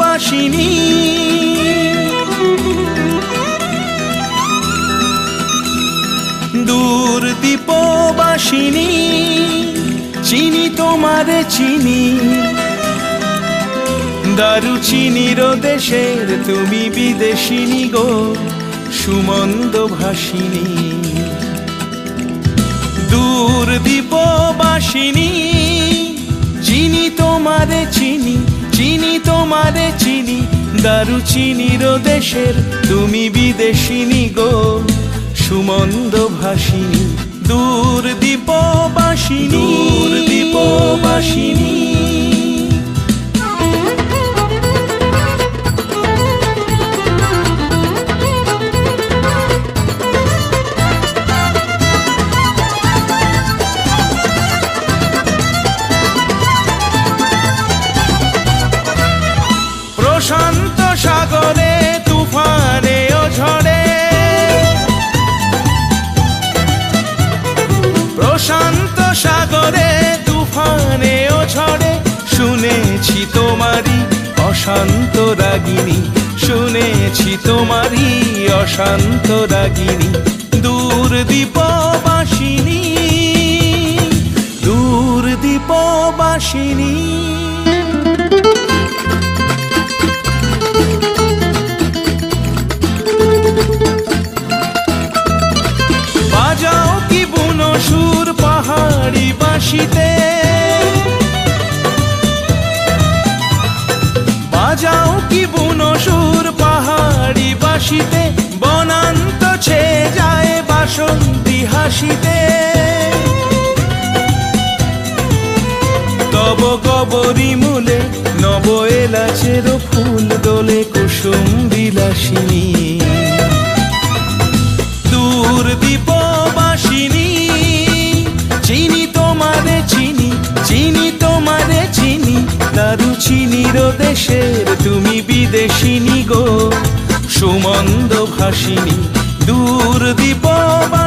ভাসিনী দূর দীপবাসিনী, চিনি তোমারে চিনি। দারু চিনির দেশের তুমি বিদেশিনী গো, সুমন্দ ভাসিনী। দূর দীপবাসিনী চিনি, তোমারে চিনি, দারু চিনির দেশের, তুমি বিদেশিনী গো। সুমন্দ ভাসিনী দূর দীপবাসিনী দূর দীপবাসিনী প্রশান্ত সাগরে, তুফানে ও ঝড়ে। প্রশান্ত সাগরে, তুফানে ও ঝড়ে। শুনেছি তোমারই অশান্ত রাগিনী, শুনেছি তোমারই অশান্ত রাগিনী দূর দীপবাসিনী দূর দীপবাসিনী বাঁশিতে বাজাও কি বুনো সুর পাহাড়ি বাঁশিতে বনান্ত ছে যায় বাসন্তী হাসিতে। তব গবরি মূলে নব এলাচের ফুল দোলে কুসুম বিলাসিনী। দূর দীপবাসিনী দারু নিরদেশের তুমি বিদেশিনী গো। সুমন্দ ভাসিনী দূর দীপবাসিনী